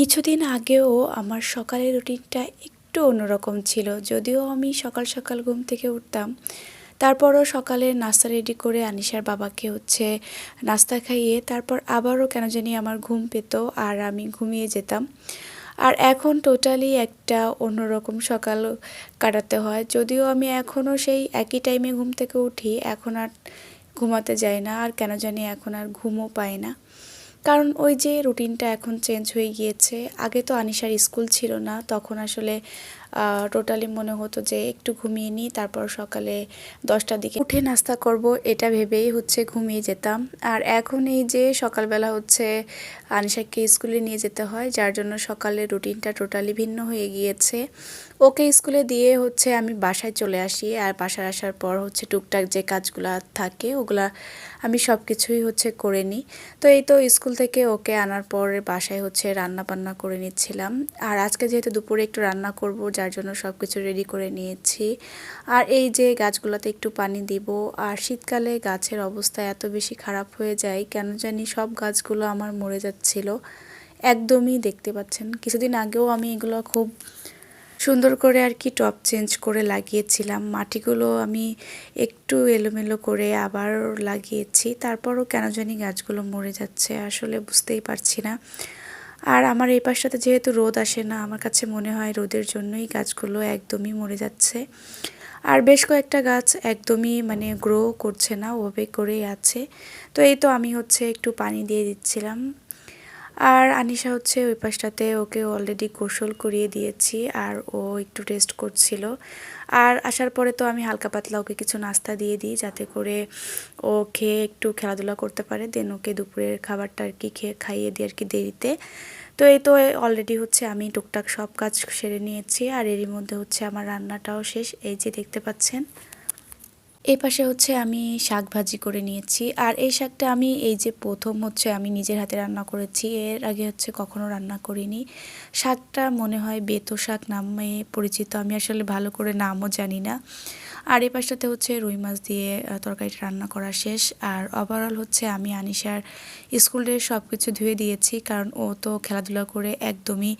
কিছুদিন আগেও আমার সকালের রুটিনটা একটু অন্যরকম ছিল। যদিও আমি সকাল সকাল ঘুম থেকে উঠতাম। তারপরও সকালে নাস্তা রেডি করে আনিশার বাবাকে হচ্ছে নাস্তা খাইয়ে তারপর আবারও কেন জানি আমার ঘুম পেত আর আমি ঘুমিয়ে যেতাম। আর এখন টোটালি একটা অন্যরকম সকাল কাটাতে হয়। যদিও আমি এখনও সেই একই টাইমে ঘুম থেকে উঠি, এখন আর ঘুমাতে যাই না। আর কেন জানি এখন আর ঘুমও পাই না। কারণ ওই যে রুটিনটা এখন চেঞ্জ হয়ে গিয়েছে, আগে তো আনিশার স্কুল ছিল না, তখন আসলে টোটালি মনে হতো যে একটু ঘুমিয়ে নিই, তারপর সকালে দশটার দিকে উঠে নাস্তা করব, এটা ভেবেই হচ্ছে ঘুমিয়ে যেতাম। আর এখন এই যে সকালবেলা হচ্ছে আনিশাকে স্কুলে নিয়ে যেতে হয়, যার জন্য সকালের রুটিনটা টোটালি ভিন্ন হয়ে গিয়েছে। ওকে স্কুলে দিয়ে হচ্ছে আমি বাসায় চলে আসি, আর বাসায় আসার পর হচ্ছে টুকটাক যে কাজগুলো থাকে, ওগুলা আমি সব কিছুই হচ্ছে করে নিই। তো এই তো স্কুল থেকে ওকে আনার পর বাসায় হচ্ছে রান্না বান্না করে নিচ্ছিলাম। আর আজকে যেহেতু দুপুরে একটু রান্না করব যার জন্য সব কিছু রেডি করে নিয়েছি। আর এই যে গাছগুলোতে একটু পানি দিব, আর শীতকালে গাছের অবস্থা এত বেশি খারাপ হয়ে যায়, কেন জানি সব গাছগুলো আমার মরে যাচ্ছিল। একদমই দেখতে পাচ্ছেন, কিছুদিন আগেও আমি এগুলো খুব সুন্দর করে আর কি টপ চেঞ্জ করে লাগিয়েছিলাম। মাটিগুলো আমি একটু এলোমেলো করে আবার লাগিয়েছি, তারপরও কেন জানি গাছগুলো মরে যাচ্ছে, আসলে বুঝতেই পারছি না। আর আমার এই পাশটাতে যেহেতু রোদ আসে না, আমার কাছে মনে হয় রোদের জন্যই গাছগুলো একদমই মরে যাচ্ছে। আর বেশ কয়েকটা গাছ একদমই মানে গ্রো করছে না, ওভাবে করেই আছে। তো এই তো আমি হচ্ছে একটু পানি দিয়ে দিচ্ছিলাম। আর আনিশা হচ্ছে ওই পাশটাতে ওকে অলরেডি গোসল করিয়ে দিয়েছি আর ও একটু রেস্ট করছিল। আর আসার পরে তো আমি হালকা পাতলা ওকে কিছু নাস্তা দিয়ে দিই যাতে করে ও খেয়ে একটু খেলাধুলা করতে পারে। দেন ওকে দুপুরের খাবারটা আর কি খেয়ে খাইয়ে দিই আর কি দেরিতে। তো এই তো অলরেডি হচ্ছে আমি টুকটাক সব কাজ সেরে নিয়েছি আর এরই মধ্যে হচ্ছে আমার রান্নাটাও শেষ। এই যে দেখতে পাচ্ছেন এই পাশে হচ্ছে আমি শাক ভাজি করে নিয়েছি। আর এই শাকটা আমি এই যে প্রথম হচ্ছে আমি নিজের হাতে রান্না করেছি, এর আগে হচ্ছে কখনো রান্না করিনি। শাকটা মনে হয় বেতো শাক নামে পরিচিত, আমি আসলে ভালো করে নামও জানি না। আর এই পাশটাতে হচ্ছে রুই মাছ দিয়ে তরকারিটা রান্না করা শেষ। আর ওভারঅল হচ্ছে আমি আনিশার স্কুল স্কুলের সব কিছু ধুয়ে দিয়েছি, কারণ ও তো খেলাধুলা করে একদমই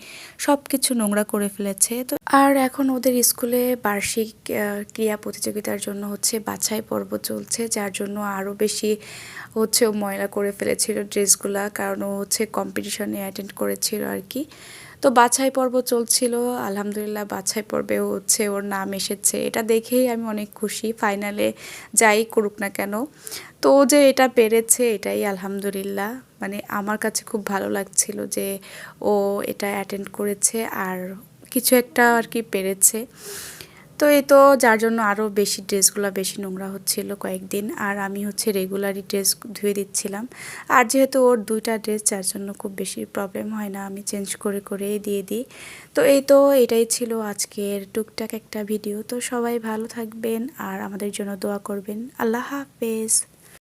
সব কিছু নোংরা করে ফেলেছে। তো আর এখন ওদের স্কুলে বার্ষিক ক্রিয়া প্রতিযোগিতার জন্য হচ্ছে বাছাই পর্ব চলছে, যার জন্য আরও বেশি হচ্ছে ও ময়লা করে ফেলেছিল ড্রেসগুলা, কারণ ও হচ্ছে কম্পিটিশনে অ্যাটেন্ড করেছিল আর কি। তো বাছাই পর্ব চলছিল, আলহামদুলিল্লাহ বাছাই পর্বেও হচ্ছে ওর নাম এসেছে। এটা দেখেই আমি অনেক খুশি, ফাইনালে যাই করুক না কেন। তো ও যে এটা পেরেছে, এটাই আলহামদুলিল্লাহ। মানে আমার কাছে খুব ভালো লাগছিল যে ও এটা অ্যাটেন্ড করেছে, আর কিছু একটা আর কি পেরেছে। তো এই তো যার জন্য আরও বেশি ড্রেসগুলো বেশি নোংরা হচ্ছিল কয়েকদিন। আর আমি হচ্ছে রেগুলারই ড্রেস ধুয়ে দিচ্ছিলাম। আর যেহেতু ওর দুইটা ড্রেস যার জন্য খুব বেশি প্রবলেম হয় না, আমি চেঞ্জ করে করেই দিয়ে দিই। তো এই তো এটাই ছিল আজকের টুকটাক একটা ভিডিও তো সবাই ভালো থাকবেন আর আমাদের জন্য দোয়া করবেন। আল্লাহ হাফেজ।